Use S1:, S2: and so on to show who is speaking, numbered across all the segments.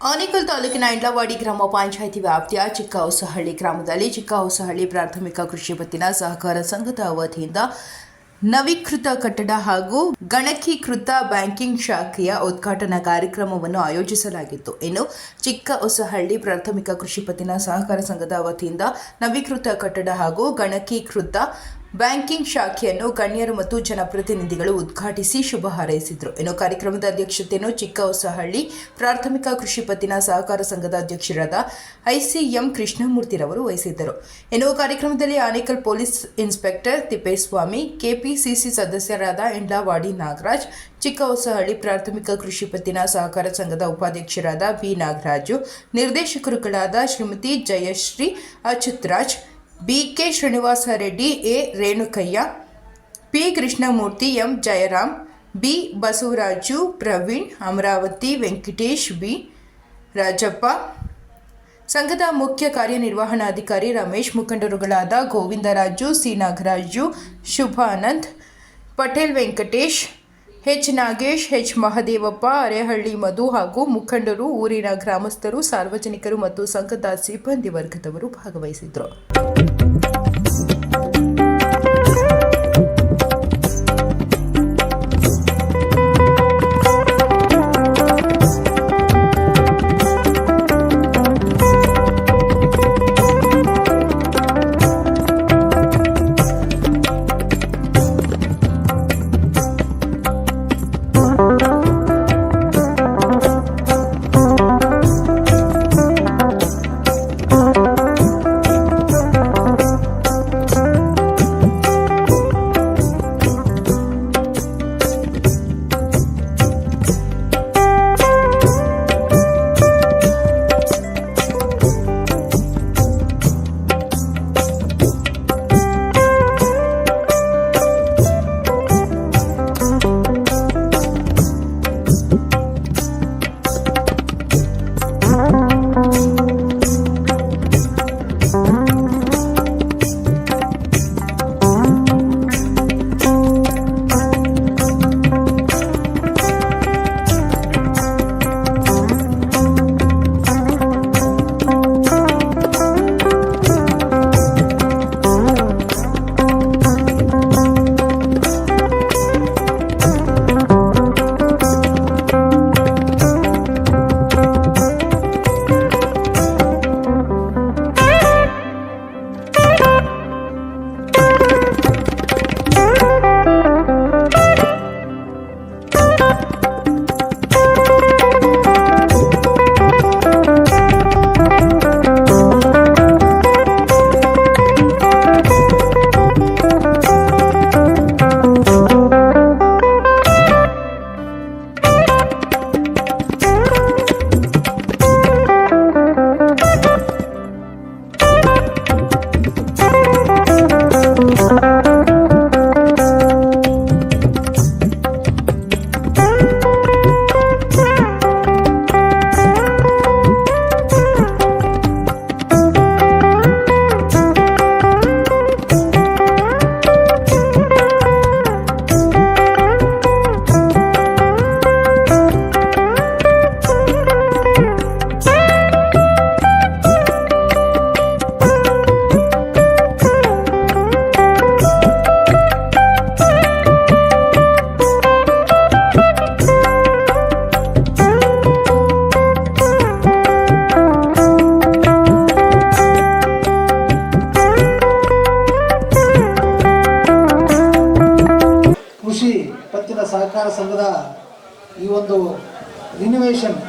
S1: ಆನೇಕಲ್ ತಾಲೂಕಿನ ಇಂಡ್ಲವಾಡಿ ಗ್ರಾಮ ಪಂಚಾಯಿತಿ ವ್ಯಾಪ್ತಿಯ ಚಿಕ್ಕ ಹೊಸಹಳ್ಳಿ ಗ್ರಾಮದಲ್ಲಿ ಚಿಕ್ಕ ಹೊಸಹಳ್ಳಿ ಪ್ರಾಥಮಿಕ ಕೃಷಿ ಪತ್ತಿನ ಸಹಕಾರ ಸಂಘದ ವತಿಯಿಂದ ನವೀಕೃತ ಕಟ್ಟಡ ಹಾಗೂ ಗಣಕೀಕೃತ ಬ್ಯಾಂಕಿಂಗ್ ಶಾಖೆಯ ಉದ್ಘಾಟನಾ ಕಾರ್ಯಕ್ರಮವನ್ನು ಆಯೋಜಿಸಲಾಗಿತ್ತು. ಇನ್ನು ಚಿಕ್ಕ ಹೊಸಹಳ್ಳಿ ಪ್ರಾಥಮಿಕ ಕೃಷಿ ಪತ್ತಿನ ಸಹಕಾರ ಸಂಘದ ವತಿಯಿಂದ ನವೀಕೃತ ಕಟ್ಟಡ ಹಾಗೂ ಗಣಕೀಕೃತ ಬ್ಯಾಂಕಿಂಗ್ ಶಾಖೆಯನ್ನು ಗಣ್ಯರು ಮತ್ತು ಜನಪ್ರತಿನಿಧಿಗಳು ಉದ್ಘಾಟಿಸಿ ಶುಭ ಹಾರೈಸಿದರು. ಇನ್ನು ಕಾರ್ಯಕ್ರಮದ ಅಧ್ಯಕ್ಷತೆಯನ್ನು ಚಿಕ್ಕ ಹೊಸಹಳ್ಳಿ ಪ್ರಾಥಮಿಕ ಕೃಷಿ ಪತ್ತಿನ ಸಹಕಾರ ಸಂಘದ ಅಧ್ಯಕ್ಷರಾದ ಐಸಿಎಂ ಕೃಷ್ಣಮೂರ್ತಿರವರು ವಹಿಸಿದ್ದರು. ಇನ್ನು ಕಾರ್ಯಕ್ರಮದಲ್ಲಿ Anekal police inspector Tippeswamy, KPCC ಸದಸ್ಯರಾದ ಇಂಡ್ಲವಾಡಿ ನಾಗರಾಜ್ ಚಿಕ್ಕ ಹೊಸಹಳ್ಳಿ ಪ್ರಾಥಮಿಕ ಕೃಷಿ ಪತ್ತಿನ ಸಹಕಾರ ಸಂಘದ ಉಪಾಧ್ಯಕ್ಷರಾದ B Nagaraju, ನಿರ್ದೇಶಕರುಗಳಾದ Shrimati Jayashree Achyut Raj BK Srinivasa Reddy A Renukayya P Krishnamurthy M Jayaram B Basavaraju Praveen Amaravati Venkatesh B Rajappa ಸಂಘದ ಮುಖ್ಯ ಕಾರ್ಯನಿರ್ವಹಣಾಧಿಕಾರಿ Ramesh ಮುಖಂಡರುಗಳಾದ Govindaraju C Nagaraju Shubhanand Patel Venkatesh H. Nagesh, H. Mahadevappa, Arehalli Madhu ಹಾಗೂ ಮುಖಂಡರು, ಊರಿನ ಗ್ರಾಮಸ್ಥರು, ಸಾರ್ವಜನಿಕರು ಮತ್ತು ಸಂಘದ ಸಿಬ್ಬಂದಿ ವರ್ಗದವರು ಭಾಗವಹಿಸಿದ್ರು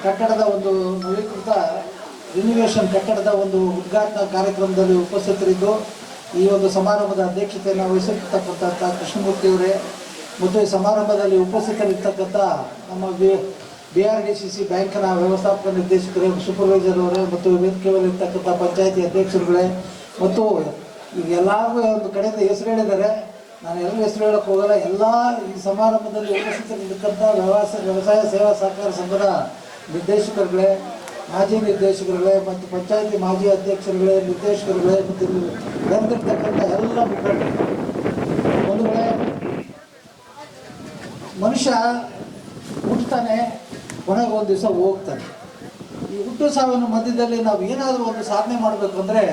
S2: ಕಟ್ಟಡದ ಒಂದು ನವೀಕೃತ ರಿನಿವೇಷನ್ ಕಟ್ಟಡದ ಒಂದು ಉದ್ಘಾಟನಾ ಕಾರ್ಯಕ್ರಮದಲ್ಲಿ ಉಪಸ್ಥಿತರಿದ್ದು, ಈ ಒಂದು ಸಮಾರಂಭದ ಅಧ್ಯಕ್ಷತೆಯನ್ನು ವಹಿಸಿರ್ತಕ್ಕಂಥ ಕೃಷ್ಣಮೂರ್ತಿಯವರೇ ಮತ್ತು ಈ ಸಮಾರಂಭದಲ್ಲಿ ಉಪಸ್ಥಿತರಿರ್ತಕ್ಕಂಥ ನಮ್ಮ B B R D C C ಬ್ಯಾಂಕ್ನ ವ್ಯವಸ್ಥಾಪಕ ನಿರ್ದೇಶಕರು ಸೂಪರ್ವೈಸರ್ ಅವರೇ, ಮತ್ತು ವೇದಿಕೆ ಮೇಲೆ ಇರ್ತಕ್ಕಂಥ ಪಂಚಾಯತಿ ಅಧ್ಯಕ್ಷರುಗಳೇ, ಮತ್ತು ಎಲ್ಲರಿಗೂ ಒಂದು ಕಡೆಯಿಂದ ಹೆಸರು ಹೇಳಿದ್ದಾರೆ ನಾನು ಎಲ್ಲರೂ ಹೆಸರು ಹೇಳೋಕ್ಕೆ ಹೋಗಲ್ಲ. ಎಲ್ಲ ಈ ಸಮಾರಂಭದಲ್ಲಿ ಉಪಸ್ಥಿತರಿರ್ತಕ್ಕಂಥ ವ್ಯವಸಾಯ ವ್ಯವಸಾಯ ಸೇವಾ ಸಹಕಾರ ಸಂಘದ ನಿರ್ದೇಶಕರುಗಳೇ, ಮಾಜಿ ನಿರ್ದೇಶಕರುಗಳೇ ಮತ್ತು ಪಂಚಾಯತಿ ಮಾಜಿ ಅಧ್ಯಕ್ಷರುಗಳೇ, ನಿರ್ದೇಶಕರುಗಳೇ ಮತ್ತು ಬಂದಿರ್ತಕ್ಕಂಥ ಎಲ್ಲ ಮುಖಂಡರು. ಒಂದು ವೇಳೆ ಮನುಷ್ಯ ಹುಟ್ಟುತ್ತಾನೆ, ಕೊನೆಗೆ ಒಂದು ದಿವಸ ಹೋಗ್ತಾನೆ. ಈ ಹುಟ್ಟು ಸಾವಿನ ಮಧ್ಯದಲ್ಲಿ ನಾವು ಏನಾದರೂ ಒಂದು ಸಾಧನೆ ಮಾಡಬೇಕು ಅಂದರೆ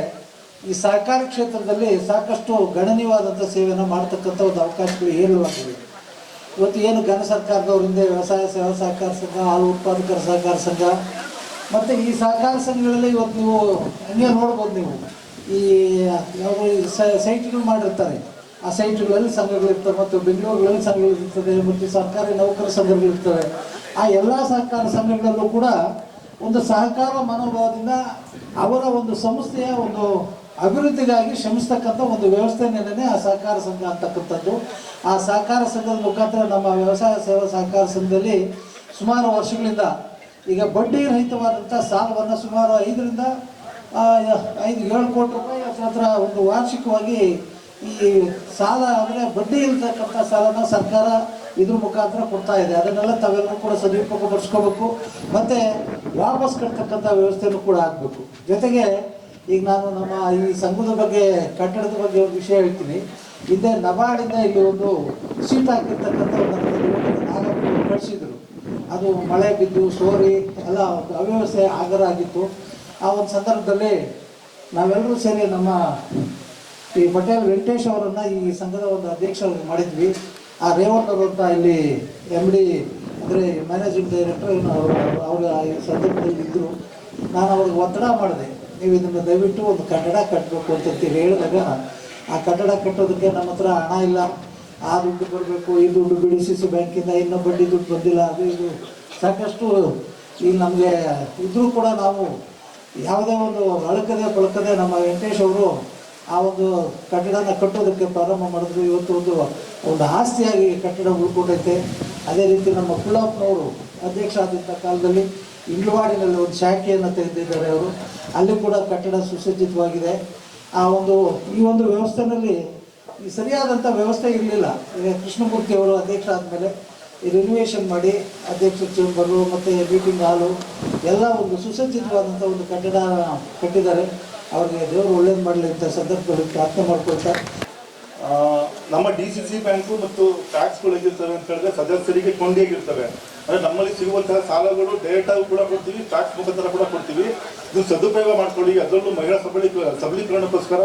S2: ಈ ಸಹಕಾರಿ ಕ್ಷೇತ್ರದಲ್ಲಿ ಸಾಕಷ್ಟು ಗಣನೀಯವಾದಂಥ ಸೇವೆಯನ್ನು ಮಾಡ್ತಕ್ಕಂಥ ಒಂದು ಅವಕಾಶಗಳು ಹೇರಳವಾಗಿವೆ. ಇವತ್ತು ಏನು ಘನ ಸರ್ಕಾರದವರಿಂದ ವ್ಯವಸಾಯ, ಸೇವಾ ಸಹಕಾರ ಸಂಘ, ಹಾಲು ಉತ್ಪಾದಕರ ಸಹಕಾರ ಸಂಘ, ಮತ್ತು ಈ ಸಹಕಾರ ಸಂಘಗಳಲ್ಲಿ ಇವತ್ತು ನೀವು ಹಂಗೆ ನೋಡ್ಬೋದು ನೀವು? ಈ, ಯಾವುದೋ ಸೈಟ್ಗಳು ಮಾಡಿರ್ತಾರೆ. ಆ ಸೈಟ್ಗಳಲ್ಲಿ ಸಂಘಗಳಿರ್ತವೆ ಮತ್ತು ಬೆಂಗಳೂರುಗಳಲ್ಲಿ ಸಂಘಗಳಿರ್ತದೆ ಮತ್ತು ಸರ್ಕಾರಿ ನೌಕರ ಸಂಘಗಳಿರ್ತವೆ ಆ ಎಲ್ಲ ಸಹಕಾರ ಸಂಘಗಳಲ್ಲೂ ಕೂಡ ಒಂದು ಸಹಕಾರ ಮನೋಭಾವದಿಂದ ಅವರ ಒಂದು ಸಂಸ್ಥೆಯ ಒಂದು ಅಭಿವೃದ್ಧಿಗಾಗಿ ಶ್ರಮಿಸ್ತಕ್ಕಂಥ ಒಂದು ವ್ಯವಸ್ಥೆನೇ ಆ ಸಹಕಾರ ಸಂಘ ಅಂತಕ್ಕಂಥದ್ದು. ಆ ಸಹಕಾರ ಸಂಘದ ಮುಖಾಂತರ ನಮ್ಮ ವ್ಯವಸಾಯ ಸೇವಾ ಸಹಕಾರ ಸಂಘದಲ್ಲಿ ಸುಮಾರು ವರ್ಷಗಳಿಂದ ಈಗ ಬಡ್ಡಿ ರಹಿತವಾದಂಥ ಸಾಲವನ್ನು ಸುಮಾರು ಐದರಿಂದ ಐದು, ಏಳು ಕೋಟಿ ರೂಪಾಯಿ ಹತ್ರ ಒಂದು ವಾರ್ಷಿಕವಾಗಿ ಈ ಸಾಲ ಅಂದರೆ ಬಡ್ಡಿ ಇರತಕ್ಕಂಥ ಸಾಲನ ಸರ್ಕಾರ ಇದ್ರ ಮುಖಾಂತರ ಕೊಡ್ತಾ ಇದೆ. ಅದನ್ನೆಲ್ಲ ತಾವೆಲ್ಲರೂ ಕೂಡ ಸದುಪಯೋಗ ಪಡಿಸ್ಕೋಬೇಕು ಮತ್ತು ವಾಪಸ್ ಕಟ್ತಕ್ಕಂಥ ವ್ಯವಸ್ಥೆಯನ್ನು ಕೂಡ ಆಗಬೇಕು. ಜೊತೆಗೆ ಈಗ ನಾನು ನಮ್ಮ ಈ ಸಂಘದ ಬಗ್ಗೆ ಕಟ್ಟಡದ ಬಗ್ಗೆ ಒಂದು ವಿಷಯ ಹೇಳ್ತೀನಿ. ಹಿಂದೆ ನಬಾರ್ಡಿಂದ ಇಲ್ಲಿ ಒಂದು ಸೀಟ್ ಹಾಕಿರ್ತಕ್ಕಂಥ ಒಂದು ಕಳಿಸಿದ್ರು. ಅದು ಮಳೆ ಬಿದ್ದು, ಸೋರಿ, ಎಲ್ಲ ಅವ್ಯವಸ್ಥೆ ಆಗರ ಆಗಿತ್ತು ಆ ಒಂದು ಸಂದರ್ಭದಲ್ಲಿ ನಾವೆಲ್ಲರೂ ಸೇರಿ ನಮ್ಮ ಈ ಪಟೇಲ್ ವೆಂಕಟೇಶ್ ಅವರನ್ನ ಈ ಸಂಘದ ಒಂದು ಅಧ್ಯಕ್ಷರನ್ನು ಮಾಡಿದ್ವಿ. ಆ ರೇವಣ್ಣವರು ಅಂತ ಇಲ್ಲಿ ಎಂ ಡಿ ಅಂದರೆ ಮ್ಯಾನೇಜಿಂಗ್ ಡೈರೆಕ್ಟರ್ ಅವರು ಅವರು ಸಂದರ್ಭದಲ್ಲಿ ಇದ್ದರು ನಾನು ಅವ್ರಿಗೆ ಒತ್ತಡ ಮಾಡಿದೆ. ನೀವು ಇದನ್ನು ದಯವಿಟ್ಟು ಒಂದು ಕಟ್ಟಡ ಕಟ್ಟಬೇಕು ಅಂತೀವಿ ಹೇಳಿದಾಗ, ಆ ಕಟ್ಟಡ ಕಟ್ಟೋದಕ್ಕೆ ನಮ್ಮ ಹತ್ರ ಹಣ ಇಲ್ಲ. ಆ ದುಡ್ಡು ಬರಬೇಕು ಈ ದುಡ್ಡು ಬಿಡಿ ಸಿ ಸಿ ಬ್ಯಾಂಕಿಂದ ಇನ್ನೂ ಬಡ್ಡಿ ದುಡ್ಡು ಬಂದಿಲ್ಲ. ಅದು ಇದು ಸಾಕಷ್ಟು ಈಗ ನಮಗೆ ಇದ್ರೂ ಕೂಡ ನಾವು ಯಾವುದೇ ಒಂದು ಅಳಕದೆ ಬಳಕದೆ ನಮ್ಮ ವೆಂಕಟೇಶ್ ಅವರು ಆ ಒಂದು ಕಟ್ಟಡನ ಕಟ್ಟೋದಕ್ಕೆ ಪ್ರಾರಂಭ ಮಾಡಿದ್ರು. ಇವತ್ತು ಒಂದು ಒಂದು ಆಸ್ತಿಯಾಗಿ ಕಟ್ಟಡ ಉಳ್ಕೊಂಡೈತೆ ಅದೇ ರೀತಿ ನಮ್ಮ ಕುಳ್ಳಪ್ಪನವರು ಅಧ್ಯಕ್ಷ ಆದಂಥ ಕಾಲದಲ್ಲಿ ಇಂಡ್ಲವಾಡಿನಲ್ಲಿ ಒಂದು ಶಾಖೆಯನ್ನು ತೆಗೆದಿದ್ದಾರೆ ಅವರು. ಅಲ್ಲಿ ಕೂಡ ಕಟ್ಟಡ ಸುಸಜ್ಜಿತವಾಗಿದೆ. ಆ ಒಂದು ಈ ಒಂದು ವ್ಯವಸ್ಥೆನಲ್ಲಿ ಈ ಸರಿಯಾದಂಥ ವ್ಯವಸ್ಥೆ ಇರಲಿಲ್ಲ. ಈಗ ಕೃಷ್ಣಮೂರ್ತಿ ಅವರು ಅಧ್ಯಕ್ಷ ಆದಮೇಲೆ ರಿನೋವೇಷನ್ ಮಾಡಿ ಅಧ್ಯಕ್ಷ ಚೇಂಬರು ಮತ್ತು ಮೀಟಿಂಗ್ ಹಾಲು ಎಲ್ಲ ಒಂದು ಸುಸಜ್ಜಿತವಾದಂಥ ಒಂದು ಕಟ್ಟಡ ಕಟ್ಟಿದ್ದಾರೆ. ಅವ್ರಿಗೆ ದೇವರು ಒಳ್ಳೇದು ಮಾಡಲಿ ಅಂತ ಸಂದರ್ಭದಲ್ಲಿ ಪ್ರಾರ್ಥನೆ ಮಾಡ್ಕೊಳ್ತಾ
S3: ಆ, ನಮ್ಮ ಡಿ ಸಿ ಸಿ ಬ್ಯಾಂಕು ಮತ್ತು ಟ್ಯಾಕ್ಸ್ಗಳು ಹೇಗಿರ್ತವೆ ಅಂತ ಹೇಳಿದ್ರೆ ಸದಸ್ಯರಿಗೆ ಕೊಂಡಿಯಾಗಿರ್ತವೆ ಅಂದ್ರೆ ನಮ್ಮಲ್ಲಿ ಸಿಗುವಂತಹ ಸಾಲಗಳು ಡೈರೆಕ್ಟ್ ಆಗಿ ಕೂಡ ಕೊಡ್ತೀವಿ ಟ್ಯಾಕ್ಸ್ ಮುಖಾಂತರ ಕೂಡ ಕೊಡ್ತೀವಿ. ಇದು ಸದುಪಯೋಗ ಮಾಡ್ಕೊಳ್ಳಿ. ಅದರಲ್ಲೂ ಮಹಿಳಾ ಸಬಲೀ ಸಬಲೀಕರಣಕ್ಕೋಸ್ಕರ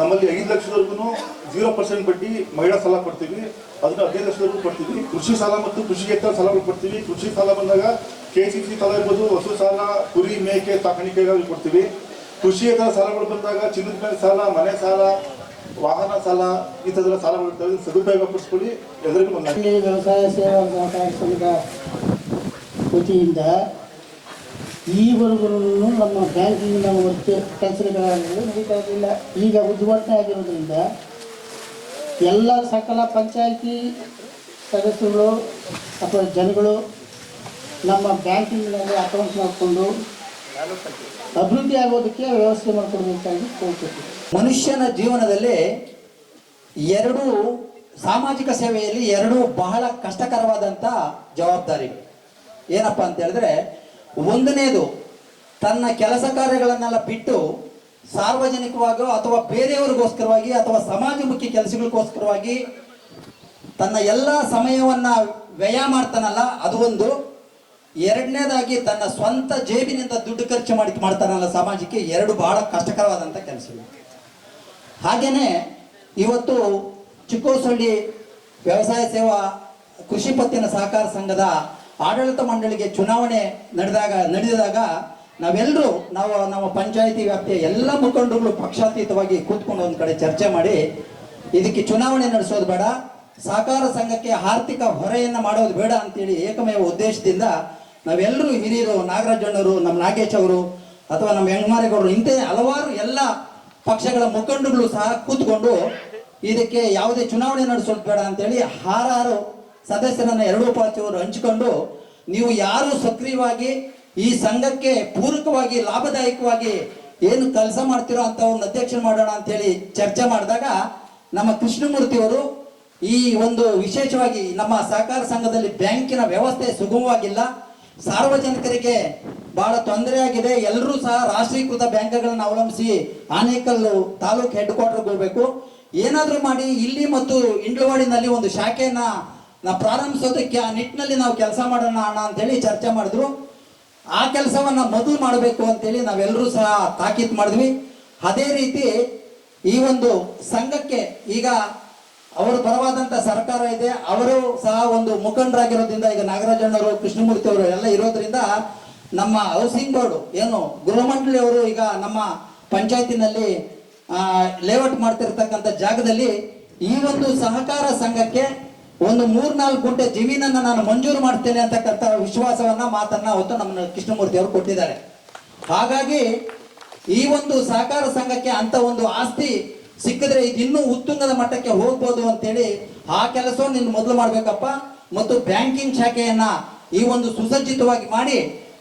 S3: ನಮ್ಮಲ್ಲಿ ಐದು ಲಕ್ಷದವರೆಗೂ ಜೀರೋ ಪರ್ಸೆಂಟ್ ಬಡ್ಡಿ ಮಹಿಳಾ ಸಾಲ ಕೊಡ್ತೀವಿ. ಅದನ್ನ ಹದಿನೈದು ಲಕ್ಷದವರೆಗೂ ಕೊಡ್ತೀವಿ. ಕೃಷಿ ಸಾಲ ಮತ್ತು ಕೃಷಿಗೇತರ ಸಾಲಗಳು ಕೊಡ್ತೀವಿ. ಕೃಷಿ ಸಾಲ ಬಂದಾಗ ಕೆ ಸಿ ಸಿ ಸಾಲ ಇರ್ಬೋದು, ಹಸು ಸಾಲ, ಕುರಿ, ಮೇಕೆ ಸಾಕಾಣಿಕೆಗಾಗಿ ಕೊಡ್ತೀವಿ. ಕೃಷಿಯೇತರ ಸಾಲಗಳು ಬಂದಾಗ ಚಿನ್ನದ ಮೇಲೆ ಸಾಲ, ಮನೆ ಸಾಲ ವಾಹನ ಸಾಲ, ಈ ಥರದ ಸಾಲಗಳು ಸದುಪಯೋಗ ಪಡಿಸ್ಕೊಳ್ಳಿ. ಎಲ್ಲರಿಗೂ ಒಂದು
S4: ವ್ಯವಸಾಯ ಸೇವಾ ಸಹಕಾರ ಸಂಘ ವತಿಯಿಂದ ಈವರೆಗೂ ನಮ್ಮ ಬ್ಯಾಂಕಿಂಗ್ ವರ್ಕ್ ಕೆಲಸಗಳು ನಡೀತಾ ಇರಲಿಲ್ಲ. ಈಗ ಉದ್ಘಾಟನೆ ಆಗಿರೋದ್ರಿಂದ ಎಲ್ಲ ಸಕಲ ಪಂಚಾಯಿತಿ ಸದಸ್ಯರು ಅಥವಾ ಜನಗಳು ನಮ್ಮ ಬ್ಯಾಂಕಿಂಗ್ನಲ್ಲಿ ಅಕೌಂಟ್ ಮಾಡಿಕೊಂಡು ಅಭಿವೃದ್ಧಿ ಆಗೋದಕ್ಕೆ ವ್ಯವಸ್ಥೆ ಮಾಡಿಕೊಡ್ಬೇಕಾಗಿ ಕೋರ್ಕೊತೀವಿ
S5: ಮನುಷ್ಯನ ಜೀವನದಲ್ಲಿ ಎರಡು ಸಾಮಾಜಿಕ ಸೇವೆಯಲ್ಲಿ ಎರಡು ಬಹಳ ಕಷ್ಟಕರವಾದಂಥ ಜವಾಬ್ದಾರಿ. ಏನಪ್ಪ ಅಂತ ಹೇಳಿದ್ರೆ, ಒಂದನೇದು, ತನ್ನ ಕೆಲಸ ಕಾರ್ಯಗಳನ್ನೆಲ್ಲ ಬಿಟ್ಟು ಸಾರ್ವಜನಿಕವಾಗೋ ಅಥವಾ ಬೇರೆಯವರಿಗೋಸ್ಕರವಾಗಿ ಅಥವಾ ಸಮಾಜಮುಖಿ ಕೆಲಸಗಳಿಗೋಸ್ಕರವಾಗಿ ತನ್ನ ಎಲ್ಲ ಸಮಯವನ್ನ ವ್ಯಯ ಮಾಡ್ತಾನಲ್ಲ, ಅದು ಒಂದು. ಎರಡನೇದಾಗಿ ತನ್ನ ಸ್ವಂತ ಜೇಬಿನಿಂದ ದುಡ್ಡು ಖರ್ಚು ಮಾಡಿ ಮಾಡ್ತಾನಲ್ಲ ಸಮಾಜಕ್ಕೆ, ಎರಡು ಬಹಳ ಕಷ್ಟಕರವಾದಂಥ ಕೆಲಸಗಳು. ಹಾಗೇನೆ ಇವತ್ತು ಚಿಕ್ಕೋಸಳ್ಳಿ ವ್ಯವಸಾಯ ಸೇವಾ ಕೃಷಿ ಪತ್ತಿನ ಸಹಕಾರ ಸಂಘದ ಆಡಳಿತ ಮಂಡಳಿಗೆ ಚುನಾವಣೆ ನಡೆದಾಗ ನಡೆದಾಗ ನಾವೆಲ್ಲರೂ ನಾವು ನಮ್ಮ ಪಂಚಾಯಿತಿ ವ್ಯಾಪ್ತಿಯ ಎಲ್ಲ ಮುಖಂಡರುಗಳು ಪಕ್ಷಾತೀತವಾಗಿ ಕೂತ್ಕೊಂಡು ಒಂದು ಕಡೆ ಚರ್ಚೆ ಮಾಡಿ ಇದಕ್ಕೆ ಚುನಾವಣೆ ನಡೆಸೋದು ಬೇಡ, ಸಹಕಾರ ಸಂಘಕ್ಕೆ ಆರ್ಥಿಕ ಹೊರೆಯನ್ನು ಮಾಡೋದು ಬೇಡ ಅಂತೇಳಿ ಏಕಮೇವ ಉದ್ದೇಶದಿಂದ ನಾವೆಲ್ಲರೂ ಹಿರಿಯರು ನಾಗರಾಜಣ್ಣವರು ನಮ್ಮ ನಾಗೇಶ್ ಅವರು ಅಥವಾ ನಮ್ಮ ಹೆಂಗಮಾರೇಗೌಡರು ಇಂಥ ಹಲವಾರು ಎಲ್ಲ ಪಕ್ಷಗಳ ಮುಖಂಡಗಳು ಸಹ ಕೂತ್ಕೊಂಡು ಇದಕ್ಕೆ ಯಾವುದೇ ಚುನಾವಣೆ ನಡೆಸೋದು ಬೇಡ ಅಂತೇಳಿ ಹಾರಾರು ಸದಸ್ಯರನ್ನ ಎರಡೂ ಪಾರ್ಟಿಯವರು ಹಂಚಿಕೊಂಡು ನೀವು ಯಾರು ಸಕ್ರಿಯವಾಗಿ ಈ ಸಂಘಕ್ಕೆ ಪೂರಕವಾಗಿ ಲಾಭದಾಯಕವಾಗಿ ಏನು ಕೆಲಸ ಮಾಡ್ತಿರೋ ಅಂತ ಒಂದು ಅಧ್ಯಕ್ಷ ಮಾಡೋಣ ಅಂತೇಳಿ ಚರ್ಚೆ ಮಾಡಿದಾಗ ನಮ್ಮ ಕೃಷ್ಣಮೂರ್ತಿಯವರು ಈ ಒಂದು ವಿಶೇಷವಾಗಿ ನಮ್ಮ ಸಹಕಾರ ಸಂಘದಲ್ಲಿ ಬ್ಯಾಂಕಿನ ವ್ಯವಸ್ಥೆ ಸುಗಮವಾಗಿಲ್ಲ. ಸಾರ್ವಜನಿಕರಿಗೆ ಬಹಳ ತೊಂದರೆ ಆಗಿದೆ. ಎಲ್ಲರೂ ಸಹ ರಾಷ್ಟ್ರೀಕೃತ ಬ್ಯಾಂಕ್ಗಳನ್ನ ಅವಲಂಬಿಸಿ ಆನೇಕಲ್ ತಾಲೂಕು ಹೆಡ್ ಕ್ವಾರ್ಟರ್ಗೆ ಹೋಗ್ಬೇಕು. ಏನಾದರೂ ಮಾಡಿ ಇಲ್ಲಿ ಮತ್ತು ಇಂಡ್ಲವಾಡಿನಲ್ಲಿ ಒಂದು ಶಾಖೆಯನ್ನ ನಾವು ಪ್ರಾರಂಭಿಸೋದಕ್ಕೆ ಆ ನಿಟ್ಟಿನಲ್ಲಿ ನಾವು ಕೆಲಸ ಮಾಡೋಣ ಅಣ್ಣ ಅಂತೇಳಿ ಚರ್ಚೆ ಮಾಡಿದ್ರು. ಆ ಕೆಲಸವನ್ನ ಮೊದಲು ಮಾಡಬೇಕು ಅಂತೇಳಿ ನಾವೆಲ್ಲರೂ ಸಹ ತಾಕೀತು ಮಾಡಿದ್ವಿ. ಅದೇ ರೀತಿ ಈ ಒಂದು ಸಂಘಕ್ಕೆ ಈಗ ಅವರು ಪರವಾದಂತ ಸರ್ಕಾರ ಇದೆ. ಅವರು ಸಹ ಒಂದು ಮುಖಂಡರಾಗಿರೋದ್ರಿಂದ, ಈಗ ನಾಗರಾಜಣ್ಣವರು, ಕೃಷ್ಣಮೂರ್ತಿ ಅವರು ಎಲ್ಲ ಇರೋದ್ರಿಂದ ನಮ್ಮ ಹೌಸಿಂಗ್ ಬೋರ್ಡ್ ಏನು ಗೃಹ ಮಂಡಳಿ ಅವರು ಈಗ ನಮ್ಮ ಪಂಚಾಯತಿನಲ್ಲಿ ಲೇಔಟ್ ಮಾಡ್ತಿರ್ತಕ್ಕಂಥ ಜಾಗದಲ್ಲಿ ಈ ಒಂದು ಸಹಕಾರ ಸಂಘಕ್ಕೆ ಒಂದು ಮೂರ್ನಾಲ್ಕು ಗುಂಟೆ ಜಮೀನನ್ನ ನಾನು ಮಂಜೂರು ಮಾಡ್ತೇನೆ ಅಂತಕ್ಕಂಥ ವಿಶ್ವಾಸವನ್ನ, ಮಾತನ್ನ ಅವತ್ತು ನಮ್ಮ ಕೃಷ್ಣಮೂರ್ತಿ ಅವರು ಕೊಟ್ಟಿದ್ದಾರೆ. ಹಾಗಾಗಿ ಈ ಒಂದು ಸಹಕಾರ ಸಂಘಕ್ಕೆ ಅಂತ ಒಂದು ಆಸ್ತಿ ಸಿಕ್ಕಿದ್ರೆ ಇದು ಇನ್ನೂ ಉತ್ತುಂಗದ ಮಟ್ಟಕ್ಕೆ ಹೋಗ್ಬೋದು ಅಂತೇಳಿ ಆ ಕೆಲಸವನ್ನು ನೀನು ಮೊದಲು ಮಾಡ್ಬೇಕಪ್ಪ. ಮತ್ತು ಬ್ಯಾಂಕಿಂಗ್ ಶಾಖೆಯನ್ನ ಈ ಒಂದು ಸುಸಜ್ಜಿತವಾಗಿ ಮಾಡಿ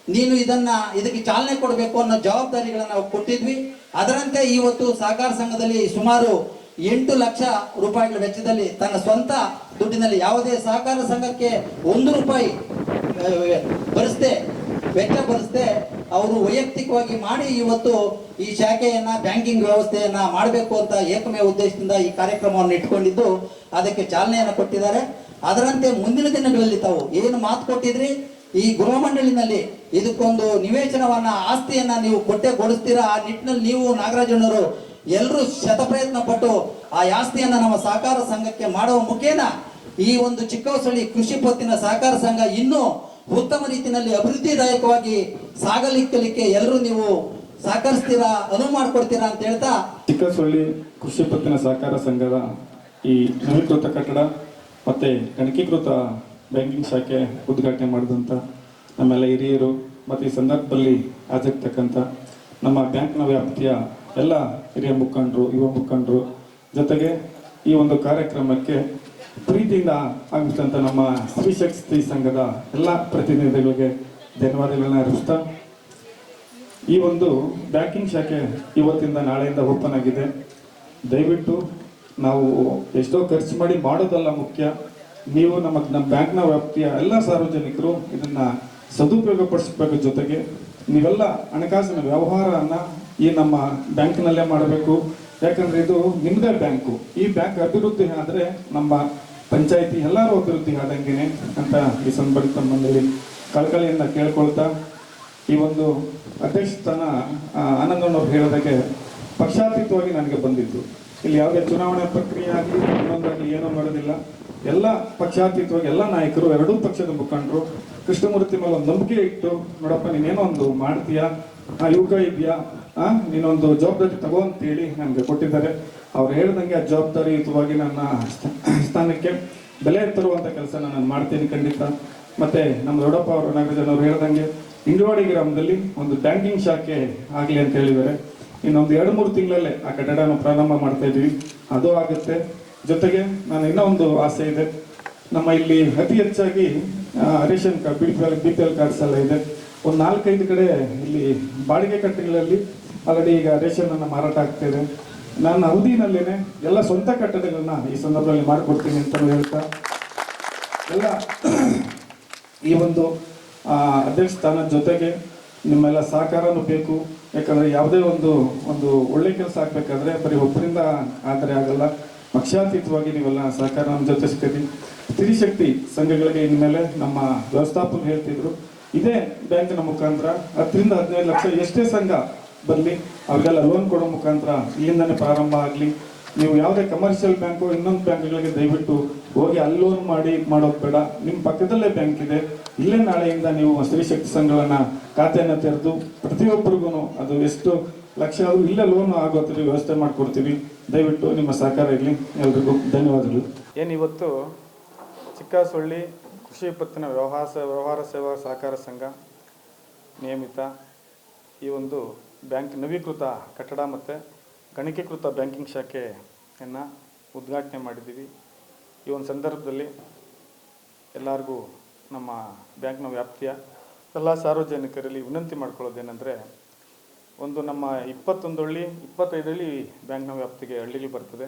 S5: ನೀನು ಇದನ್ನ ಇದಕ್ಕೆ ಚಾಲನೆ ಕೊಡಬೇಕು ಅನ್ನೋ ಜವಾಬ್ದಾರಿಗಳನ್ನ ಕೊಟ್ಟಿದ್ವಿ. ಅದರಂತೆ ಇವತ್ತು ಸಹಕಾರ ಸಂಘದಲ್ಲಿ ಸುಮಾರು ಎಂಟು ಲಕ್ಷ ರೂಪಾಯಿಗಳ ವೆಚ್ಚದಲ್ಲಿ ತನ್ನ ಸ್ವಂತ ದುಡ್ಡಿನಲ್ಲಿ ಯಾವುದೇ ಸಹಕಾರ ಸಂಘಕ್ಕೆ ಒಂದು ರೂಪಾಯಿ ಆ, ಭರಿಸದೆ ಅವರು ವೈಯಕ್ತಿಕವಾಗಿ ಮಾಡಿ ಇವತ್ತು ಈ ಶಾಖೆಯನ್ನ, ಬ್ಯಾಂಕಿಂಗ್ ವ್ಯವಸ್ಥೆಯನ್ನ ಮಾಡಬೇಕು ಅಂತ ಏಕಮೇ ಉದ್ದೇಶದಿಂದ ಈ ಕಾರ್ಯಕ್ರಮವನ್ನು ಇಟ್ಕೊಂಡಿದ್ದು, ಅದಕ್ಕೆ ಚಾಲನೆಯನ್ನು ಕೊಟ್ಟಿದ್ದಾರೆ. ಅದರಂತೆ ಮುಂದಿನ ದಿನಗಳಲ್ಲಿ ತಾವು ಏನು ಮಾತು ಕೊಟ್ಟಿದ್ರಿ? ಈ ಗೃಹ ಮಂಡಳಿನಲ್ಲಿ ಇದಕ್ಕೊಂದು ನಿವೇಶನವನ್ನ, ಆಸ್ತಿಯನ್ನ ನೀವು ಕೊಟ್ಟೆ ಕೊಡಿಸ್ತೀರಾ ಆ ನಿಟ್ಟಿನಲ್ಲಿ ನೀವು ನಾಗರಾಜಣ್ಣವರು ಎಲ್ಲರೂ ಶತಪ್ರಯತ್ನ ಪಟ್ಟು ಆ ಆಸ್ತಿಯನ್ನ ನಮ್ಮ ಸಹಕಾರ ಸಂಘಕ್ಕೆ ಮಾಡುವ ಮುಖೇನ ಈ ಒಂದು ಚಿಕ್ಕವಸಳ್ಳಿ ಕೃಷಿ ಪತ್ತಿನ ಸಹಕಾರ ಸಂಘ ಇನ್ನೂ ಉತ್ತಮ ರೀತಿಯಲ್ಲಿ ಅಭಿವೃದ್ಧಿದಾಯಕವಾಗಿ ಸಾಗಲಿಕ್ಕಲಿಕ್ಕೆ ಎಲ್ಲರೂ ನೀವು ಸಹಕರಿಸ್ತೀರಾ, ಅನುವು ಮಾಡಿಕೊಡ್ತೀರಾ ಅಂತ ಹೇಳ್ತಾ
S6: ಚಿಕ್ಕಸೊಳ್ಳಿ ಕೃಷಿ ಪತ್ತಿನ ಸಹಕಾರ ಸಂಘದ ಈ ನವೀಕೃತ ಕಟ್ಟಡ ಮತ್ತೆ ಗಣಕೀಕೃತ ಬ್ಯಾಂಕಿಂಗ್ ಶಾಖೆ ಉದ್ಘಾಟನೆ ಮಾಡಿದಂಥ ನಮ್ಮೆಲ್ಲ ಹಿರಿಯರು ಮತ್ತು ಈ ಸಂದರ್ಭದಲ್ಲಿ ಹಾಜರಿರ್ತಕ್ಕಂಥ ನಮ್ಮ ಬ್ಯಾಂಕ್ನ ವ್ಯಾಪ್ತಿಯ ಎಲ್ಲ ಹಿರಿಯ ಮುಖಂಡರು, ಯುವ ಮುಖಂಡರು ಜೊತೆಗೆ ಈ ಒಂದು ಕಾರ್ಯಕ್ರಮಕ್ಕೆ ಪ್ರೀತಿಯಿಂದ ಆಗಮಿಸಿದಂಥ ನಮ್ಮ ಸ್ತ್ರೀ ಸಂಘದ ಎಲ್ಲ ಪ್ರತಿನಿಧಿಗಳಿಗೆ ಧನ್ಯವಾದಗಳನ್ನ ಅರ್ಪಿಸ್ತಾ, ಈ ಒಂದು ಬ್ಯಾಂಕಿಂಗ್ ಶಾಖೆ ಇವತ್ತಿಂದ ನಾಳೆಯಿಂದ ಓಪನ್ ಆಗಿದೆ. ದಯವಿಟ್ಟು ನಾವು ಎಷ್ಟೋ ಖರ್ಚು ಮಾಡಿ ಮಾಡೋದಲ್ಲ ಮುಖ್ಯ. ನೀವು ನಮ್ಮ ನಮ್ಮ ಬ್ಯಾಂಕ್ನ ವ್ಯಾಪ್ತಿಯ ಎಲ್ಲ ಸಾರ್ವಜನಿಕರು ಇದನ್ನ ಸದುಪಯೋಗ ಪಡಿಸಬೇಕು ಜೊತೆಗೆ ನೀವೆಲ್ಲ ಹಣಕಾಸಿನ ವ್ಯವಹಾರನ ಈ ನಮ್ಮ ಬ್ಯಾಂಕ್ನಲ್ಲೇ ಮಾಡಬೇಕು. ಯಾಕಂದ್ರೆ ಇದು ನಿಮ್ಮದೇ ಬ್ಯಾಂಕು ಈ ಬ್ಯಾಂಕ್ ಅಭಿವೃದ್ಧಿ ಆದರೆ ನಮ್ಮ ಪಂಚಾಯಿತಿ ಎಲ್ಲರೂ ಅಭಿವೃದ್ಧಿ ಆದಂಗೆನೆ ಅಂತ ಈ ಸಂಬಂಧ ತಮ್ಮಲ್ಲಿ ಕಳಕಳಿಯನ್ನ ಕೇಳ್ಕೊಳ್ತಾ ಈ ಒಂದು ಅಧ್ಯಕ್ಷ ಸ್ಥಾನ ಆ, ಆನಂದಣ್ಣವ್ರು ಹೇಳೋದಕ್ಕೆ ಪಕ್ಷಾತೀತವಾಗಿ ನನಗೆ ಬಂದಿದ್ದು. ಇಲ್ಲಿ ಯಾವುದೇ ಚುನಾವಣೆ ಪ್ರಕ್ರಿಯೆ ಆಗಲಿ ಇನ್ನೊಂದಾಗಲಿ ಏನೂ ಮಾಡೋದಿಲ್ಲ ಎಲ್ಲ ಪಕ್ಷಾತೀತವಾಗಿ ಎಲ್ಲ ನಾಯಕರು ಎರಡೂ ಪಕ್ಷದ ಮುಖಂಡರು ಕೃಷ್ಣಮೂರ್ತಿ ಮೇಲೆ ಒಂದು ನಂಬಿಕೆ ಇಟ್ಟು ನೋಡಪ್ಪ ನೀನೇನೋ ಒಂದು ಮಾಡ್ತೀಯಾ? ಯುವಕ ಇದೆಯಾ? ನೀನೊಂದು ಜವಾಬ್ದಾರಿ ತಗೋ ಅಂತೇಳಿ ನನಗೆ ಕೊಟ್ಟಿದ್ದಾರೆ. ಅವ್ರು ಹೇಳ್ದಂಗೆ ಆ ಜವಾಬ್ದಾರಿಯುತವಾಗಿ ನನ್ನ ಸ್ಥಾನಕ್ಕೆ ಬೆಲೆ ತರುವಂತ ಕೆಲಸ ನಾನು ಮಾಡ್ತೀನಿ ಖಂಡಿತ. ಮತ್ತೆ ನಮ್ಮ ದೊಡ್ಡಪ್ಪ ಅವರು ನಾಗರಾಜನ್ ಅವರು ಹೇಳ್ದಂಗೆ ಇಂಡವಾಡಿ ಗ್ರಾಮದಲ್ಲಿ ಒಂದು ಬ್ಯಾಂಕಿಂಗ್ ಶಾಖೆ ಆಗಲಿ ಅಂತ ಹೇಳಿದ್ದಾರೆ. ಇನ್ನೊಂದು ಎರಡು ಮೂರು ತಿಂಗಳಲ್ಲೇ ಆ ಕಟ್ಟಡನ ಪ್ರಾರಂಭ ಮಾಡ್ತಾ ಇದೀವಿ ಅದು ಆಗುತ್ತೆ. ಜೊತೆಗೆ ನಾನು ಇನ್ನೂ ಒಂದು ಆಸೆ ಇದೆ. ನಮ್ಮ ಇಲ್ಲಿ ಅತಿ ಹೆಚ್ಚಾಗಿ ration card, B P L, B P L cards ಎಲ್ಲ ಇದೆ. ಒಂದು ನಾಲ್ಕೈದು ಕಡೆ ಇಲ್ಲಿ ಬಾಡಿಗೆ ಕಟ್ಟೆಗಳಲ್ಲಿ ಆಲ್ರೆಡಿ ಈಗ ರೇಷನ್ ಅನ್ನ ಮಾರಾಟ ಆಗ್ತಿದೆ ನನ್ನ ಅವಧಿನಲ್ಲೇನೆ ಎಲ್ಲ ಸ್ವಂತ ಕಟ್ಟಡಗಳನ್ನ ಈ ಸಂದರ್ಭದಲ್ಲಿ ಮಾಡಿಕೊಡ್ತೀನಿ ಅಂತ ಹೇಳ್ತಾ, ಎಲ್ಲ ಈ ಒಂದು ಅಧ್ಯಕ್ಷ ಸ್ಥಾನದ ಜೊತೆಗೆ ನಿಮ್ಮೆಲ್ಲ ಸಹಕಾರನೂ ಬೇಕು. ಯಾಕಂದ್ರೆ ಯಾವುದೇ ಒಂದು ಒಂದು ಒಳ್ಳೆ ಕೆಲಸ ಆಗಬೇಕಾದ್ರೆ ಬರೀ ಒಬ್ಬರಿಂದ ಆದರೆ ಆಗಲ್ಲ. ಪಕ್ಷಾತೀತವಾಗಿ ನೀವೆಲ್ಲ ಸಹಕಾರ ನಮ್ಮ ಜೊತೆ ಸಿಗ್ತೀವಿ ಸ್ತ್ರೀಶಕ್ತಿ ಸಂಘಗಳಿಗೆ ಇನ್ಮೇಲೆ ನಮ್ಮ ವ್ಯವಸ್ಥಾಪಕರು ಹೇಳ್ತಿದ್ರು, ಇದೇ ಬ್ಯಾಂಕಿನ ಮುಖಾಂತರ ಹತ್ತರಿಂದ ಹದಿನೈದು ಲಕ್ಷ ಎಷ್ಟೇ ಸಂಘ ಬರಲಿ ಅವ್ರಿಗೆಲ್ಲ ಲೋನ್ ಕೊಡೋ ಮುಖಾಂತರ ಇಲ್ಲಿಂದನೇ ಪ್ರಾರಂಭ ಆಗಲಿ. ನೀವು ಯಾವುದೇ ಕಮರ್ಷಿಯಲ್ ಬ್ಯಾಂಕು ಇನ್ನೊಂದು ಬ್ಯಾಂಕ್ಗಳಿಗೆ ದಯವಿಟ್ಟು ಹೋಗಿ ಅಲ್ಲಿ ಲೋನ್ ಮಾಡಿ ಮಾಡೋದು ಬೇಡ. ನಿಮ್ಮ ಪಕ್ಕದಲ್ಲೇ ಬ್ಯಾಂಕ್ ಇದೆ. ಇಲ್ಲೇ ನಾಳೆಯಿಂದ ನೀವು ಸ್ತ್ರೀ ಶಕ್ತಿ ಸಂಘಗಳನ್ನ ಖಾತೆಯನ್ನು ತೆರೆದು ಪ್ರತಿಯೊಬ್ಬರಿಗೂ ಅದು ಎಷ್ಟು ಲಕ್ಷ ಆದರೂ ಇಲ್ಲೇ ಲೋನ್ ಆಗೋ ಥರ ವ್ಯವಸ್ಥೆ ಮಾಡಿಕೊಡ್ತೀವಿ. ದಯವಿಟ್ಟು ನಿಮ್ಮ ಸಹಕಾರ ಇರಲಿ. ಎಲ್ರಿಗೂ ಧನ್ಯವಾದಗಳು.
S7: ಏನು ಇವತ್ತು ಚಿಕ್ಕಸೊಳ್ಳಿ ಕೃಷಿ ಪತ್ತಿನ ವ್ಯವಹಾರ ವ್ಯವಹಾರ ಸೇವಾ ಸಹಕಾರ ಸಂಘ ನಿಯಮಿತ ಈ ಒಂದು ಬ್ಯಾಂಕ್ ನವೀಕೃತ ಕಟ್ಟಡ ಮತ್ತು ಗಣಕೀಕೃತ ಬ್ಯಾಂಕಿಂಗ್ ಶಾಖೆಯನ್ನು ಉದ್ಘಾಟನೆ ಮಾಡಿದ್ದೀವಿ. ಈ ಒಂದು ಸಂದರ್ಭದಲ್ಲಿ ಎಲ್ಲರಿಗೂ ನಮ್ಮ ಬ್ಯಾಂಕ್ನ ವ್ಯಾಪ್ತಿಯ ಎಲ್ಲ ಸಾರ್ವಜನಿಕರಲ್ಲಿ ವಿನಂತಿ ಮಾಡ್ಕೊಳ್ಳೋದೇನೆಂದರೆ, ಒಂದು ನಮ್ಮ ಇಪ್ಪತ್ತೊಂದು ಹಳ್ಳಿ ಇಪ್ಪತ್ತೈದು ಹಳ್ಳಿ ಬ್ಯಾಂಕ್ನ ವ್ಯಾಪ್ತಿಗೆ ಹಳ್ಳಿಗಳು ಬರ್ತದೆ.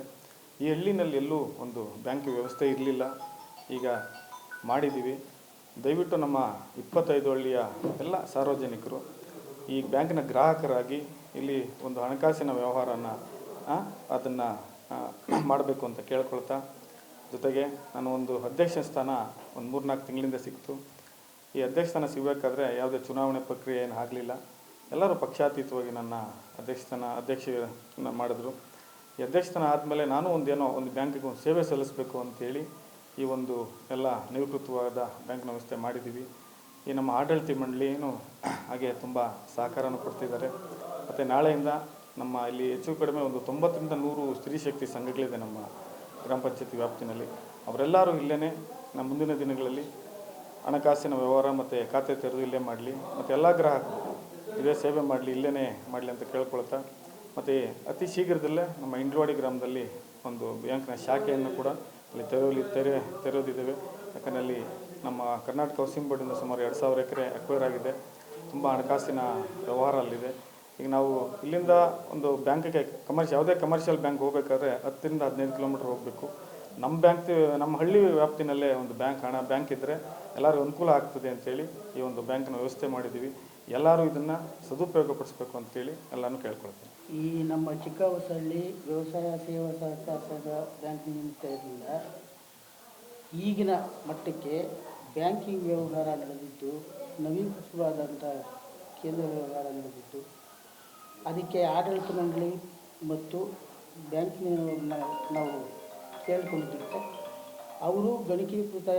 S7: ಈ ಹಳ್ಳಿನಲ್ಲಿ ಎಲ್ಲೂ ಒಂದು ಬ್ಯಾಂಕ್ ವ್ಯವಸ್ಥೆ ಇರಲಿಲ್ಲ. ಈಗ ಮಾಡಿದ್ದೀವಿ. ದಯವಿಟ್ಟು ನಮ್ಮ ಇಪ್ಪತ್ತೈದು ಹಳ್ಳಿಯ ಎಲ್ಲ ಸಾರ್ವಜನಿಕರು ಈ ಬ್ಯಾಂಕಿನ ಗ್ರಾಹಕರಾಗಿ ಇಲ್ಲಿ ಒಂದು ಹಣಕಾಸಿನ ವ್ಯವಹಾರನ ಅದನ್ನು ಮಾಡಬೇಕು ಅಂತ ಕೇಳ್ಕೊಳ್ತಾ, ಜೊತೆಗೆ ನಾನು ಒಂದು ಅಧ್ಯಕ್ಷ ಸ್ಥಾನ ಒಂದು ಮೂರ್ನಾಲ್ಕು ತಿಂಗಳಿಂದ ಸಿಕ್ತು.
S6: ಈ ಅಧ್ಯಕ್ಷ ಸ್ಥಾನ ಸಿಗಬೇಕಾದ್ರೆ ಯಾವುದೇ ಚುನಾವಣೆ ಪ್ರಕ್ರಿಯೆ ಏನು ಆಗಲಿಲ್ಲ. ಎಲ್ಲರೂ ಪಕ್ಷಾತೀತವಾಗಿ ನನ್ನ ಅಧ್ಯಕ್ಷತನ ಅಧ್ಯಕ್ಷ ಮಾಡಿದ್ರು. ಈ ಅಧ್ಯಕ್ಷಸ್ಥಾನ ಆದಮೇಲೆ ನಾನು ಒಂದೇನೋ ಒಂದು ಬ್ಯಾಂಕಿಗೆ ಒಂದು ಸೇವೆ ಸಲ್ಲಿಸಬೇಕು ಅಂತೇಳಿ ಈ ಒಂದು ಎಲ್ಲ ನಿವೃತ್ತವಾದ ಬ್ಯಾಂಕ್ನ ವ್ಯವಸ್ಥೆ ಮಾಡಿದ್ದೀವಿ. ಈ ನಮ್ಮ ಆಡಳಿತ ಮಂಡಳಿ ಏನು ಹಾಗೆ ತುಂಬ ಸಹಕಾರನೂ ಕೊಡ್ತಿದ್ದಾರೆ. ಮತ್ತು ನಾಳೆಯಿಂದ ನಮ್ಮ ಇಲ್ಲಿ ಹೆಚ್ಚು ಕಡಿಮೆ ಒಂದು ತೊಂಬತ್ತರಿಂದ ನೂರು ಸ್ತ್ರೀ ಶಕ್ತಿ ಸಂಘಗಳಿದೆ ನಮ್ಮ ಗ್ರಾಮ ಪಂಚಾಯತಿ ವ್ಯಾಪ್ತಿನಲ್ಲಿ. ಅವರೆಲ್ಲರೂ ಇಲ್ಲೇ ನಮ್ಮ ಮುಂದಿನ ದಿನಗಳಲ್ಲಿ ಹಣಕಾಸಿನ ವ್ಯವಹಾರ ಮತ್ತು ಖಾತೆ ತೆರೆದು ಇಲ್ಲೇ ಮಾಡಲಿ, ಮತ್ತು ಎಲ್ಲ ಗ್ರಾಹಕರು ಇದೇ ಸೇವೆ ಮಾಡಲಿ ಇಲ್ಲೇ ಮಾಡಲಿ ಅಂತ ಕೇಳ್ಕೊಳ್ತಾ, ಮತ್ತು ಅತಿ ಶೀಘ್ರದಲ್ಲೇ ನಮ್ಮ ಇಂಡ್ರವಾಡಿ ಗ್ರಾಮದಲ್ಲಿ ಒಂದು ಬ್ಯಾಂಕ್ನ ಶಾಖೆಯನ್ನು ಕೂಡ ಅಲ್ಲಿ ತೆರೆಯಲಿ, ತೆರೆ ತೆರೆದಿದ್ದೇವೆ. ಯಾಕಂದರೆ ಅಲ್ಲಿ ನಮ್ಮ ಕರ್ನಾಟಕ ಹೌಸಿಂಗ್ ಬೋರ್ಡಿಂದ ಸುಮಾರು ಎರಡು ಸಾವಿರ ಎಕರೆ ಅಕ್ವೈರ್ ಆಗಿದೆ. ತುಂಬ ಹಣಕಾಸಿನ ವ್ಯವಹಾರ ಅಲ್ಲಿದೆ ಈಗ ನಾವು ಇಲ್ಲಿಂದ ಒಂದು ಬ್ಯಾಂಕಿಗೆ ಕಮರ್ಷಿಯಲ್ ಯಾವುದೇ ಕಮರ್ಷಿಯಲ್ ಬ್ಯಾಂಕ್ ಹೋಗ್ಬೇಕಾದ್ರೆ ಹತ್ತರಿಂದ ಹದಿನೈದು ಕಿಲೋಮೀಟ್ರ್ ಹೋಗಬೇಕು. ನಮ್ಮ ಬ್ಯಾಂಕ್ ನಮ್ಮ ಹಳ್ಳಿ ವ್ಯಾಪ್ತಿನಲ್ಲೇ ಒಂದು ಬ್ಯಾಂಕ್ ಹಣ ಬ್ಯಾಂಕ್ ಇದ್ದರೆ ಎಲ್ಲರಿಗೂ ಅನುಕೂಲ ಆಗ್ತದೆ ಅಂತೇಳಿ ಈ ಒಂದು ಬ್ಯಾಂಕ್ನ ವ್ಯವಸ್ಥೆ ಮಾಡಿದ್ದೀವಿ. ಎಲ್ಲರೂ ಇದನ್ನು ಸದುಪಯೋಗಪಡಿಸ್ಬೇಕು ಅಂತೇಳಿ ಎಲ್ಲನೂ ಕೇಳ್ಕೊಳ್ತೀನಿ.
S4: ಈ ನಮ್ಮ ಚಿಕ್ಕ ಹೊಸಹಳ್ಳಿ ವ್ಯವಸಾಯ ಸೇವಾ ಸಹಕಾರ ಸಂಘ ಬ್ಯಾಂಕಿನಿಂದ ಈಗಿನ ಮಟ್ಟಕ್ಕೆ ಬ್ಯಾಂಕಿಂಗ್ ವ್ಯವಹಾರ ನಡೆದಿದ್ದು ನವೀಕೃತವಾದಂಥ ಕೇಂದ್ರ ವ್ಯವಹಾರ ನಡೆದಿದ್ದು, ಅದಕ್ಕೆ ಆಡಳಿತ ಮಂಡಳಿ ಮತ್ತು ಬ್ಯಾಂಕಿನ ನಾವು ಕೇಳಿಕೊಂಡಿದ್ದಕ್ಕೆ ಅವರು ಗಣಕೀಕೃತ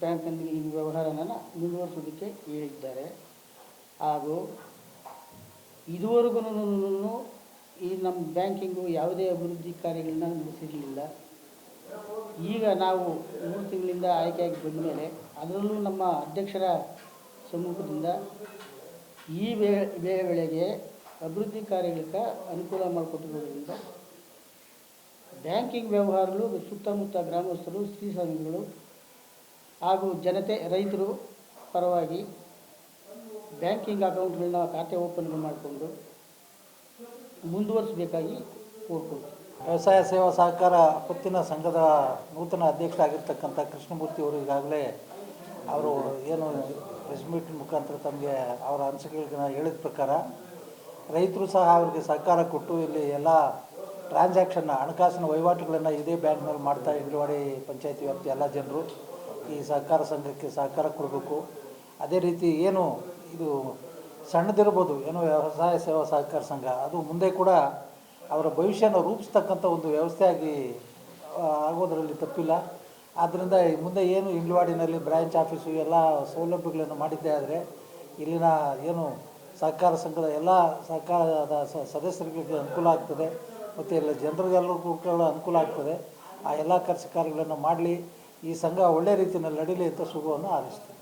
S4: ಬ್ಯಾಂಕಲ್ಲಿ ಈ ವ್ಯವಹಾರನ ಮುಂದುವರಿಸೋದಕ್ಕೆ ಹೇಳಿದ್ದಾರೆ. ಹಾಗೂ ಇದುವರೆಗೂ ಈ ನಮ್ಮ ಬ್ಯಾಂಕಿಂಗು ಯಾವುದೇ ಅಭಿವೃದ್ಧಿ ಕಾರ್ಯಗಳನ್ನ ನಡೆಸಿರಲಿಲ್ಲ. ಈಗ ನಾವು ಮೂರು ತಿಂಗಳಿಂದ ಆಯ್ಕೆಯಾಗಿ ಬಂದ ಮೇಲೆ ಅದರಲ್ಲೂ ನಮ್ಮ ಅಧ್ಯಕ್ಷರ ಸಮ್ಮುಖದಿಂದ ಈ ವೇಳೆ ವೇಳೆಗೆ ಅಭಿವೃದ್ಧಿ ಕಾರ್ಯಗಳಿಗೆ ಅನುಕೂಲ ಮಾಡಿಕೊಟ್ಟಿರೋದ್ರಿಂದ ಬ್ಯಾಂಕಿಂಗ್ ವ್ಯವಹಾರಗಳು ಸುತ್ತಮುತ್ತ ಗ್ರಾಮಸ್ಥರು, ಸ್ತ್ರೀ ಸಂಘಗಳು ಹಾಗೂ ಜನತೆ, ರೈತರು ಪರವಾಗಿ ಬ್ಯಾಂಕಿಂಗ್ ಅಕೌಂಟ್ಗಳನ್ನ ಖಾತೆ ಓಪನ್ ಮಾಡಿಕೊಂಡು ಮುಂದುವರಿಸಬೇಕಾಗಿ ಕೋರ್ಕೊಳ್ತೀವಿ
S2: ವ್ಯವಸಾಯ ಸೇವಾ ಸಹಕಾರ ಪತ್ತಿನ ಸಂಘದ ನೂತನ ಅಧ್ಯಕ್ಷರಾಗಿರ್ತಕ್ಕಂಥ ಕೃಷ್ಣಮೂರ್ತಿ ಅವರು ಈಗಾಗಲೇ ಅವರು ಏನು ಪ್ರೆಸ್ ಮೀಟ್ ಮುಖಾಂತರ ತಮಗೆ ಅವರ ಅನಿಸಿಕೆಗಳನ್ನ ಹೇಳಿದ ಪ್ರಕಾರ ರೈತರು ಸಹ ಅವರಿಗೆ ಸಹಕಾರ ಕೊಟ್ಟು ಇಲ್ಲಿ ಎಲ್ಲ ಟ್ರಾನ್ಸಾಕ್ಷನ್ನ ಹಣಕಾಸಿನ ವಹಿವಾಟುಗಳನ್ನು ಇದೇ ಬ್ಯಾಂಕ್ನಲ್ಲಿ ಮಾಡ್ತಾ ಇಂದ್ರವಾಡಿ ಪಂಚಾಯತಿ ವ್ಯಾಪ್ತಿ ಎಲ್ಲ ಜನರು ಈ ಸಹಕಾರ ಸಂಘಕ್ಕೆ ಸಹಕಾರ ಕೊಡಬೇಕು. ಅದೇ ರೀತಿ ಏನು ಇದು ಸಣ್ಣದಿರ್ಬೋದು, ಏನು ವ್ಯವಸಾಯ ಸೇವಾ ಸಹಕಾರ ಸಂಘ, ಅದು ಮುಂದೆ ಕೂಡ ಅವರ ಭವಿಷ್ಯನ ರೂಪಿಸ್ತಕ್ಕಂಥ ಒಂದು ವ್ಯವಸ್ಥೆಯಾಗಿ ಆಗೋದರಲ್ಲಿ ತಪ್ಪಿಲ್ಲ. ಆದ್ದರಿಂದ ಮುಂದೆ ಏನು ಇಂಡ್ವಾಡಿನಲ್ಲಿ ಬ್ರಾಂಚ್ ಆಫೀಸು ಎಲ್ಲ ಸೌಲಭ್ಯಗಳನ್ನು ಮಾಡಿದ್ದೇ ಆದರೆ, ಇಲ್ಲಿನ ಏನು ಸಹಕಾರ ಸಂಘದ ಎಲ್ಲ ಸಹಕಾರದ ಸದಸ್ಯರಿಗೆ ಅನುಕೂಲ ಆಗ್ತದೆ. ಮತ್ತು ಎಲ್ಲ ಜನರಿಗೆಲ್ಲರಿಗೂ ಕೂಡ ಅನುಕೂಲ ಆಗ್ತದೆ. ಆ ಎಲ್ಲ ಕೆಲಸ ಕಾರ್ಯಗಳನ್ನು ಮಾಡಲಿ. ಈ ಸಂಘ ಒಳ್ಳೆಯ ರೀತಿಯಲ್ಲಿ ನಡೀಲಿ ಅಂತ ಶುಭವನ್ನು ಹಾರೈಸ್ತೀನಿ